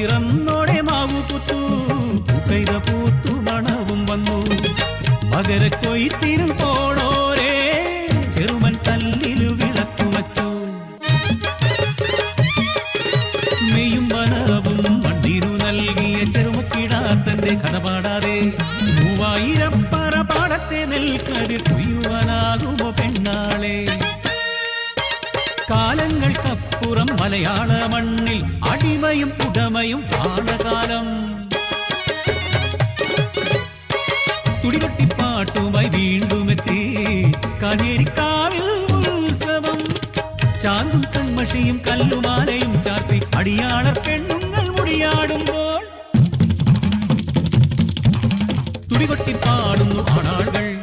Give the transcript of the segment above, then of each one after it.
മകരവിറന്നോടെ മാവു കുത്തു. പുകൈത പൂത്തു മണവും വന്നു. മകര കൊയ്ത്തിനു പോണോരേ. ചെറുമൻ തല്ലിലു വിളക്കു വച്ചു. മെയ്യും വനവും മണ്ണിനു നൽകിയ ചെറുമക്കിടാത്തന്റെ കടപാടാതെ മൂവായിരപ്പ புறம் மலையாள மண்ணில் அடிமையும் உடமையும் காலம். துடிவட்டி பாட்டுமாய் வீண்டும் எத்தி காவேரிக்காவில் உற்சவம். சாந்தும் கண்மஷியும் கல்லுமாலையும் சாத்தி அடியாளர் பெண்ணுங்கள் முடியாடும் போல். துடிவட்டி பாடும் ஆனாள்கள்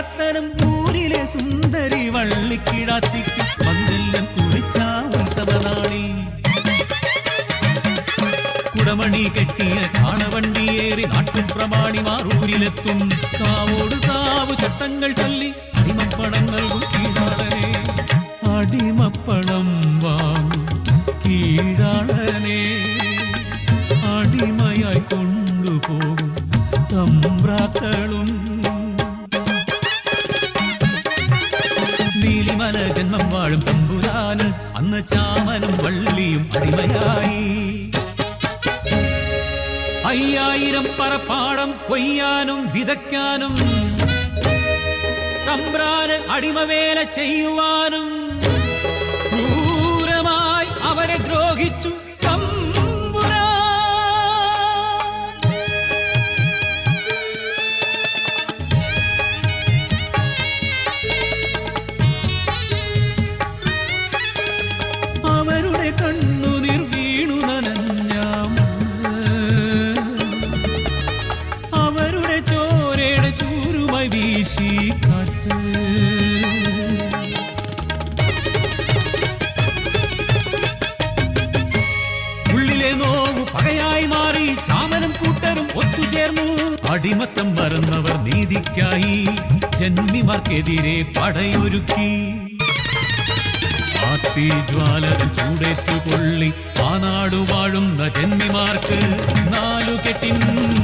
ചാമക്കിടാത്തരം ഊരിലെ സുന്ദരി വള്ളിക്കിടാത്തിക്ക് മംഗല്യം കുറിച്ച ഉത്സവനാളിൽ കുടമണി കെട്ടിയ കാണവണ്ടിയേറി നാട്ടുപ്രമാണിമാർ ഊരിലെത്തും കാവോട് കാവ് ചട്ടങ്ങൾ ചൊല്ലി അടിമപ്പണം നൽകും കീഴാളനെ അടിമപ്പണം വാങ്ങും കീഴാളനെ അടിമയായി കൊണ്ടുപോകും തമ്പ്രാക്കളും നീലിമല ജന്മം വാഴും തമ്പുരാന്. അന്ന് ചാമനും വള്ളിയും അടിമയായി. അയ്യായിരം പറപ്പാടം കൊയ്യാനും വിതയ്ക്കാനും തമ്പ്രാന് അടിമവേല ചെയ്യുവാനും അടിമത്തം മറന്നവർ നീതിക്കായി ജന്മിമാർക്കെതിരെ പടയൊരുക്കി. ജ്വാല ചൂടേറ്റു കൊള്ളി ആ നാടു വാഴുന്ന ജന്മിമാർക്ക് നാലു കെട്ടിൻ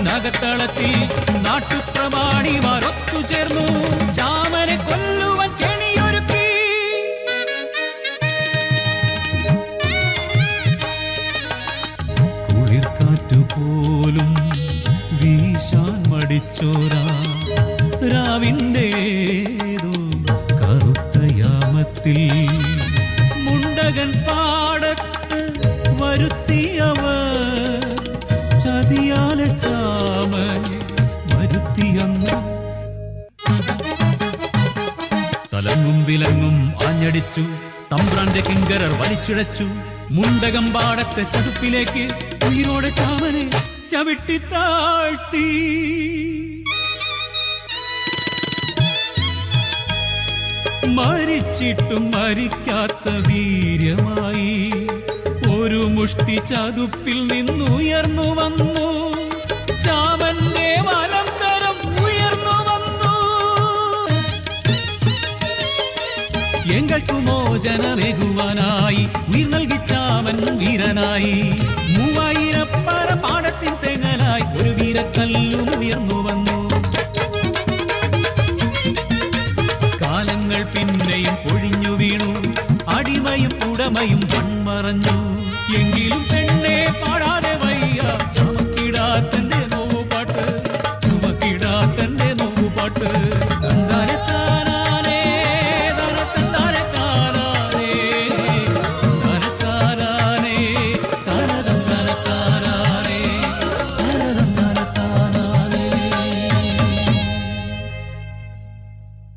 നഗത്തളത്തിൽ നാട്ടുപ്രമാണിമാർ ഒത്തുചേർന്നു. ചാമനെ മുണ്ടകൻ പാടത്ത് വരുത്തിയവർ ചതിയാല ചാമനെ വരുത്തിയന്ന്. തലങ്ങും വിലങ്ങും ആഞ്ഞടിച്ചു തമ്പ്രാന്റെ കിങ്കരർ വലിച്ചിഴച്ചു. മുണ്ടകം പാടത്തെ ചതുപ്പിലേക്ക് ഉയിരോടെ ചാമനെ ചവിട്ടി താഴ്ത്തി. മരിച്ചിട്ടും മരിക്കാത്ത വീര്യമായി ഒരു മുഷ്ടി ചതുപ്പിൽ നിന്നുയർന്നു വന്നു. ചാമന്റെ വലം കരം ഉയർന്നു വന്നു. എങ്കൾക്കു മോചനമേകുവാനായി ഉയർ നൽകി ചാമൻ വീരനായി. മൂവായിരപ്പറ പാടത്തിൻ തെങ്ങലായി ഒരു വീരക്കല്ലും ഉയർന്നു ഒഴിഞ്ഞു വീണു. അടിമയും ഉടമയും മൺമറഞ്ഞു. എങ്കിലും പെണ്ണേ പാടാതെ വയ്യാ.